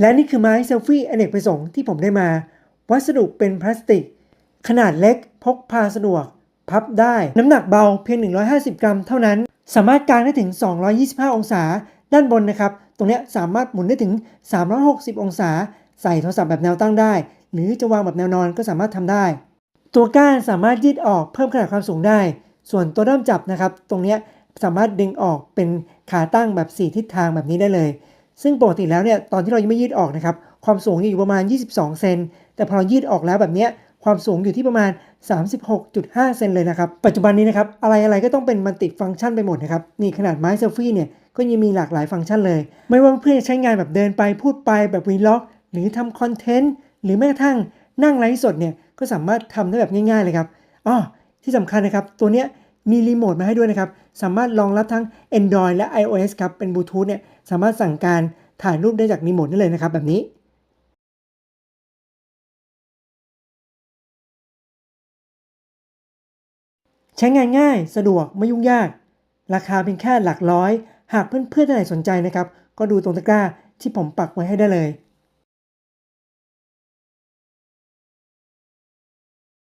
และนี่คือไม้เซลฟี่อเนกประสงค์ที่ผมได้มา วัสดุเป็นพลาสติก ขนาดเล็กพกพาสะดวก พับได้ น้ำหนักเบาเพียง 150 กรัมเท่านั้น สามารถกางได้ถึง 225 องศา ด้านบนนะครับ ตรงนี้สามารถหมุนได้ถึง 360 องศา ใส่โทรศัพท์แบบแนวตั้งได้ หรือจะวางแบบแนวนอนก็สามารถทำได้ ตัวก้านสามารถยืดออกเพิ่มขนาดความสูงได้ ส่วนตัวด้ามจับนะครับ ตรงนี้สามารถดึงออกเป็นขาตั้งแบบ 4 ทิศทางแบบนี้ได้เลย ซึ่งปกติแล้วเนี่ยตอนที่เรายังไม่ยืดออกนะครับความสูงอยู่ประมาณ 22 เซนแต่พอเรายืดออกแล้วแบบนี้ความสูงอยู่ที่ประมาณ 36.5 เซนเลยนะครับ ปัจจุบันนี้นะครับอะไรอะไรก็ต้องเป็นมัลติดฟังก์ชันไปหมดนะครับนี่ขนาดไม้เซลฟี่เนี่ยก็ยังมีหลากหลายฟังก์ชันเลย ไม่ว่าเพื่อนจะใช้งานแบบเดินไปพูดไปแบบวีล็อก หรือทำคอนเทนต์หรือแม้กระทั่งนั่งไลฟ์สดเนี่ยก็สามารถทำได้แบบง่ายๆเลยครับอ๋อที่สำคัญนะครับตัวเนี้ย มีรีโมทมาให้ด้วยนะครับ สามารถรองรับทั้ง Android และ iOS ครับ เป็นบลูทูธเนี่ยสามารถสั่งการถ่ายรูปได้จากรีโมทได้เลยนะครับ แบบนี้ ใช้งานง่ายสะดวกไม่ยุ่งยาก ราคาเพียงแค่หลักร้อย หากเพื่อนๆท่านไหนสนใจนะครับ ก็ดูตรงตะกร้าที่ผมปักไว้ให้ได้เลย